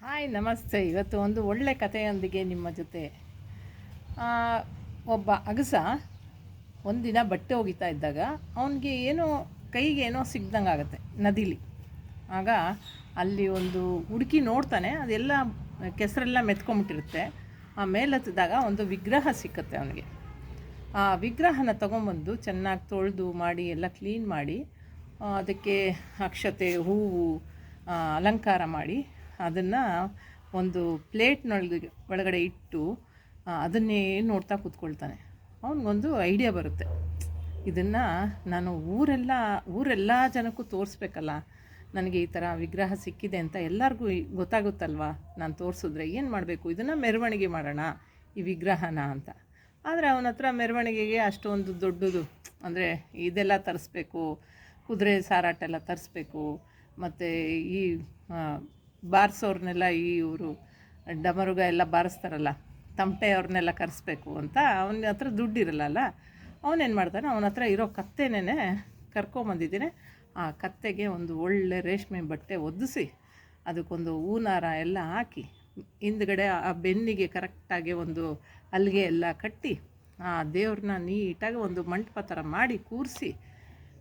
Hi, ನಮಸ್ತೆ. ಇವತ್ತು ಒಂದು ಒಳ್ಳೆ ಕಥೆಯೊಂದಿಗೆ ನಿಮ್ಮ ಜೊತೆ. ಒಬ್ಬ ಅಗಸ ಒಂದಿನ ಬಟ್ಟೆ ಒಗಿತಾ ಇದ್ದಾಗ ಅವನಿಗೆ ಏನೋ ಕೈಗೆ ಏನೋ ಸಿಗ್ದಂಗೆ ಆಗುತ್ತೆ, ನದಿಲಿ. ಆಗ ಅಲ್ಲಿ ಒಂದು ಹುಡುಕಿ ನೋಡ್ತಾನೆ, ಅದೆಲ್ಲ ಕೆಸರೆಲ್ಲ ಮೆತ್ಕೊಂಬಿಟ್ಟಿರುತ್ತೆ. ಆ ಮೇಲೆತ್ತಿದಾಗ ಒಂದು ವಿಗ್ರಹ ಸಿಕ್ಕತ್ತೆ ಅವನಿಗೆ. ಆ ವಿಗ್ರಹನ ತೊಗೊಂಬಂದು ಚೆನ್ನಾಗಿ ತೊಳೆದು ಮಾಡಿ, ಎಲ್ಲ ಕ್ಲೀನ್ ಮಾಡಿ ಅದಕ್ಕೆ ಅಕ್ಷತೆ, ಹೂವು ಅಲಂಕಾರ ಮಾಡಿ ಅದನ್ನು ಒಂದು ಪ್ಲೇಟ್ನೊಳಗೆ ಒಳಗಡೆ ಇಟ್ಟು ಅದನ್ನೇ ನೋಡ್ತಾ ಕೂತ್ಕೊಳ್ತಾನೆ. ಅವನಿಗೊಂದು ಐಡಿಯಾ ಬರುತ್ತೆ. ಇದನ್ನು ನಾನು ಊರೆಲ್ಲ ಊರೆಲ್ಲ ಜನಕ್ಕೂ ತೋರಿಸ್ಬೇಕಲ್ಲ, ನನಗೆ ಈ ಥರ ವಿಗ್ರಹ ಸಿಕ್ಕಿದೆ ಅಂತ ಎಲ್ಲರಿಗೂ ಗೊತ್ತಾಗುತ್ತಲ್ವಾ? ನಾನು ತೋರಿಸಿದ್ರೆ ಏನು ಮಾಡಬೇಕು? ಇದನ್ನು ಮೆರವಣಿಗೆ ಮಾಡೋಣ, ಈ ವಿಗ್ರಹನ ಅಂತ. ಆದರೆ ಅವನ ಹತ್ರ ಮೆರವಣಿಗೆಗೆ ಅಷ್ಟೊಂದು ದೊಡ್ಡದು, ಅಂದರೆ ಇದೆಲ್ಲ ತರಿಸ್ಬೇಕು, ಕುದುರೆ ಸಾರಾಟ ಎಲ್ಲ ತರಿಸ್ಬೇಕು, ಮತ್ತು ಈ ಬಾರಿಸೋರ್ನೆಲ್ಲ ಈ ಇವರು ಡಮರುಗ ಎಲ್ಲ ಬಾರಿಸ್ತಾರಲ್ಲ ತಮಟೆ ಅವ್ರನ್ನೆಲ್ಲ ಕರೆಸ್ಬೇಕು ಅಂತ ಅವನ ಹತ್ರ ದುಡ್ಡಿರಲ್ಲ ಅವನೇನು ಮಾಡ್ತಾನೆ, ಅವನ ಹತ್ರ ಇರೋ ಕತ್ತೆನೇ ಕರ್ಕೊಂಬಂದಿದ್ದೀನಿ. ಆ ಕತ್ತೆಗೆ ಒಂದು ಒಳ್ಳೆ ರೇಷ್ಮೆ ಬಟ್ಟೆ ಒದಿಸಿ ಅದಕ್ಕೊಂದು ಹೂನಾರ ಎಲ್ಲ ಹಾಕಿ, ಹಿಂದ್ಗಡೆ ಆ ಬೆನ್ನಿಗೆ ಕರೆಕ್ಟಾಗಿ ಒಂದು ಅಲ್ಲಿಗೆ ಎಲ್ಲ ಕಟ್ಟಿ, ಆ ದೇವ್ರನ್ನ ನೀಟಾಗಿ ಒಂದು ಮಂಟಪ ಥರ ಮಾಡಿ ಕೂರಿಸಿ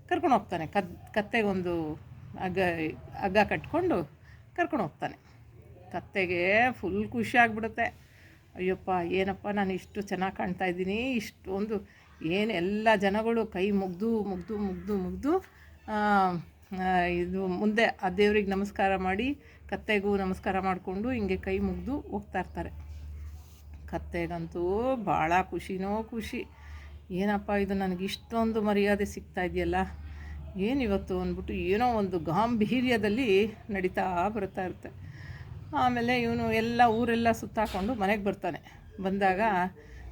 ಕರ್ಕೊಂಡು ಹೋಗ್ತಾನೆ. ಕತ್, ಕತ್ತೆಗೊಂದು ಹಗ್ಗ ಹಗ್ಗ ಕಟ್ಕೊಂಡು ಕರ್ಕೊಂಡು ಹೋಗ್ತಾನೆ. ಕತ್ತೆಗೆ ಫುಲ್ ಖುಷಿ ಆಗಿಬಿಡುತ್ತೆ. ಅಯ್ಯಪ್ಪ, ಏನಪ್ಪ ನಾನು ಇಷ್ಟು ಚೆನ್ನಾಗಿ ಕಾಣ್ತಾ ಇದ್ದೀನಿ, ಇಷ್ಟೊಂದು ಏನು ಎಲ್ಲ ಜನಗಳು ಕೈ ಮುಗ್ದು ಮುಗ್ದು ಮುಗ್ದು ಮುಗ್ದು ಇದು ಮುಂದೆ ಆ ದೇವ್ರಿಗೆ ನಮಸ್ಕಾರ ಮಾಡಿ, ಕತ್ತೆಗೂ ನಮಸ್ಕಾರ ಮಾಡಿಕೊಂಡು ಹಿಂಗೆ ಕೈ ಮುಗ್ದು ಹೋಗ್ತಾ ಇರ್ತಾರೆ. ಕತ್ತೆಗಂತೂ ಭಾಳ ಖುಷಿನೋ ಖುಷಿ. ಏನಪ್ಪ ಇದು ನನಗೆ ಇಷ್ಟೊಂದು ಮರ್ಯಾದೆ ಸಿಗ್ತಾ ಇದೆಯಲ್ಲ? ಏನಿವತ್ತು ಅಂದ್ಬಿಟ್ಟು ಏನೋ ಒಂದು ಗಾಂಭೀರ್ಯದಲ್ಲಿ ನಡೀತಾ ಬರ್ತಾ ಇರುತ್ತೆ. ಆಮೇಲೆ ಇವನು ಎಲ್ಲ ಊರೆಲ್ಲ ಸುತ್ತಾಕೊಂಡು ಮನೆಗೆ ಬರ್ತಾನೆ. ಬಂದಾಗ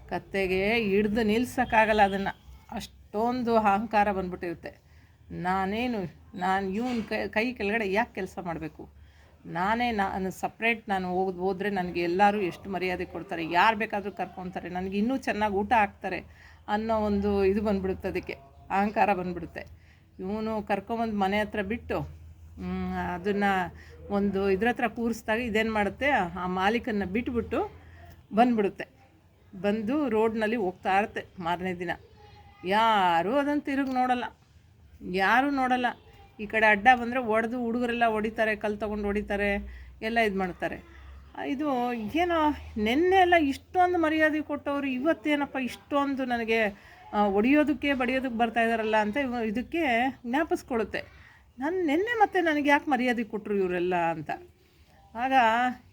ಕತ್ತೆಗೆ ಹಿಡ್ದು ನಿಲ್ಸೋಕ್ಕಾಗಲ್ಲ ಅದನ್ನು. ಅಷ್ಟೊಂದು ಅಹಂಕಾರ ಬಂದ್ಬಿಟ್ಟಿರುತ್ತೆ. ನಾನೇನು, ನಾನು ಇವನ್ ಕೈ ಕೈ ಕೆಳಗಡೆ ಯಾಕೆ ಕೆಲಸ ಮಾಡಬೇಕು? ನಾನೇ ನಾನು ಸಪ್ರೇಟ್ ನಾನು ಹೋಗಿ ಹೋದರೆ ನನಗೆ ಎಲ್ಲರೂ ಎಷ್ಟು ಮರ್ಯಾದೆ ಕೊಡ್ತಾರೆ? ಯಾರು ಬೇಕಾದರೂ ಕರ್ಕೊತಾರೆ. ನನಗೆ ಇನ್ನೂ ಚೆನ್ನಾಗಿ ಊಟ ಹಾಕ್ತಾರೆ ಅನ್ನೋ ಒಂದು ಇದು ಬಂದ್ಬಿಡುತ್ತೆ ಅದಕ್ಕೆ. ಅಹಂಕಾರ ಬಂದ್ಬಿಡುತ್ತೆ. ಇವನು ಕರ್ಕೊಂಬಂದು ಮನೆ ಹತ್ರ ಬಿಟ್ಟು ಅದನ್ನು ಒಂದು ಇದ್ರ ಹತ್ರ ಕೂರಿಸಿದಾಗ ಇದೇನು ಮಾಡುತ್ತೆ, ಆ ಮಾಲೀಕನ್ನ ಬಿಟ್ಬಿಟ್ಟು ಬಂದ್ಬಿಡುತ್ತೆ. ಬಂದು ರೋಡ್ನಲ್ಲಿ ಹೋಗ್ತಾ ಇರುತ್ತೆ ಮಾರನೇ ದಿನ. ಯಾರೂ ಅದನ್ನು ತಿರುಗಿ ನೋಡಲ್ಲ. ಯಾರೂ ನೋಡಲ್ಲ. ಈ ಕಡೆ ಅಡ್ಡ ಬಂದರೆ ಒಡೆದು ಹುಡುಗರೆಲ್ಲ ಹೊಡಿತಾರೆ, ಕಲ್ಲು ತೊಗೊಂಡು ಹೊಡಿತಾರೆ, ಎಲ್ಲ ಇದು ಮಾಡ್ತಾರೆ. ಇದು ಏನೋ, ನಿನ್ನೆ ಎಲ್ಲ ಇಷ್ಟೊಂದು ಮರ್ಯಾದೆ ಕೊಟ್ಟವರು, ಇವತ್ತೇನಪ್ಪ ಇಷ್ಟೊಂದು ನನಗೆ ಹೊಡಿಯೋದಕ್ಕೆ ಬಡಿಯೋದಕ್ಕೆ ಬರ್ತಾ ಇದ್ದಾರಲ್ಲ ಅಂತ ಇದಕ್ಕೆ ಜ್ಞಾಪಿಸ್ಕೊಳ್ಳುತ್ತೆ. ನಾನು ನಿನ್ನೆ ಮತ್ತೆ ನನಗೆ ಯಾಕೆ ಮರ್ಯಾದೆ ಕೊಟ್ಟರು ಇವರೆಲ್ಲ ಅಂತ. ಆಗ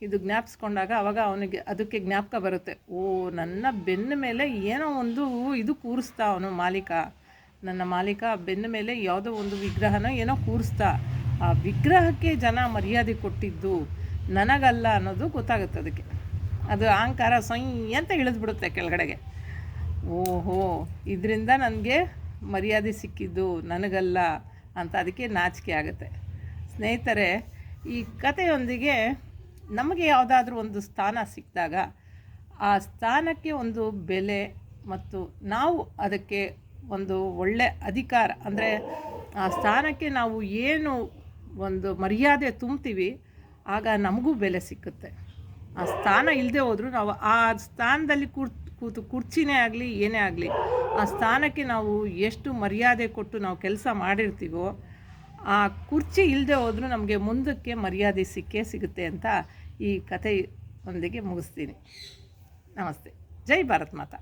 ಇದು ಜ್ಞಾಪಿಸ್ಕೊಂಡಾಗ ಅವಾಗ ಅವನಿಗೆ ಅದಕ್ಕೆ ಜ್ಞಾಪಕ ಬರುತ್ತೆ. ಓ, ನನ್ನ ಬೆನ್ನ ಮೇಲೆ ಏನೋ ಒಂದು ಇದು ಕೂರಿಸ್ತಾ ಅವನು ಮಾಲೀಕ. ನನ್ನ ಮಾಲೀಕ ಬೆನ್ನ ಮೇಲೆ ಯಾವುದೋ ಒಂದು ವಿಗ್ರಹನ ಏನೋ ಕೂರಿಸ್ತಾ. ಆ ವಿಗ್ರಹಕ್ಕೆ ಜನ ಮರ್ಯಾದೆ ಕೊಟ್ಟಿದ್ದು ನನಗಲ್ಲ ಅನ್ನೋದು ಗೊತ್ತಾಗುತ್ತೆ ಅದಕ್ಕೆ. ಅದು ಅಹಂಕಾರ ಸೊಯ್ ಅಂತ ಇಳಿದ್ಬಿಡುತ್ತೆ ಕೆಳಗಡೆಗೆ. ಓಹೋ, ಇದರಿಂದ ನನಗೆ ಮರ್ಯಾದೆ ಸಿಕ್ಕಿದ್ದು ನನಗಲ್ಲ ಅಂತ ಅದಕ್ಕೆ ನಾಚಿಕೆ ಆಗುತ್ತೆ. ಸ್ನೇಹಿತರೆ, ಈ ಕಥೆಯೊಂದಿಗೆ ನಮಗೆ ಯಾವುದಾದ್ರೂ ಒಂದು ಸ್ಥಾನ ಸಿಕ್ಕಿದಾಗ ಆ ಸ್ಥಾನಕ್ಕೆ ಒಂದು ಬೆಲೆ ಮತ್ತು ನಾವು ಅದಕ್ಕೆ ಒಂದು ಒಳ್ಳೆ ಅಧಿಕಾರ, ಅಂದರೆ ಆ ಸ್ಥಾನಕ್ಕೆ ನಾವು ಏನು ಒಂದು ಮರ್ಯಾದೆ ತುಂಬ್ತೀವಿ, ಆಗ ನಮಗೂ ಬೆಲೆ ಸಿಕ್ಕುತ್ತೆ. ಆ ಸ್ಥಾನ ಇಲ್ಲದೆ ಹೋದರೂ ನಾವು ಆ ಸ್ಥಾನದಲ್ಲಿ ಕೂತ್ ಕೂತು ಕುರ್ಚಿನೇ ಆಗಲಿ, ಏನೇ ಆಗಲಿ, ಆ ಸ್ಥಾನಕ್ಕೆ ನಾವು ಎಷ್ಟು ಮರ್ಯಾದೆ ಕೊಟ್ಟು ನಾವು ಕೆಲಸ ಮಾಡಿರ್ತೀವೋ, ಆ ಕುರ್ಚಿ ಇಲ್ಲದೆ ಹೋದರೂ ನಮಗೆ ಮುಂದಕ್ಕೆ ಮರ್ಯಾದೆ ಸಿಕ್ಕೇ ಸಿಗುತ್ತೆ ಅಂತ ಈ ಕಥೆಯೊಂದಿಗೆ ಮುಗಿಸ್ತೀನಿ. ನಮಸ್ತೆ. ಜೈ ಭಾರತ್ ಮಾತಾ.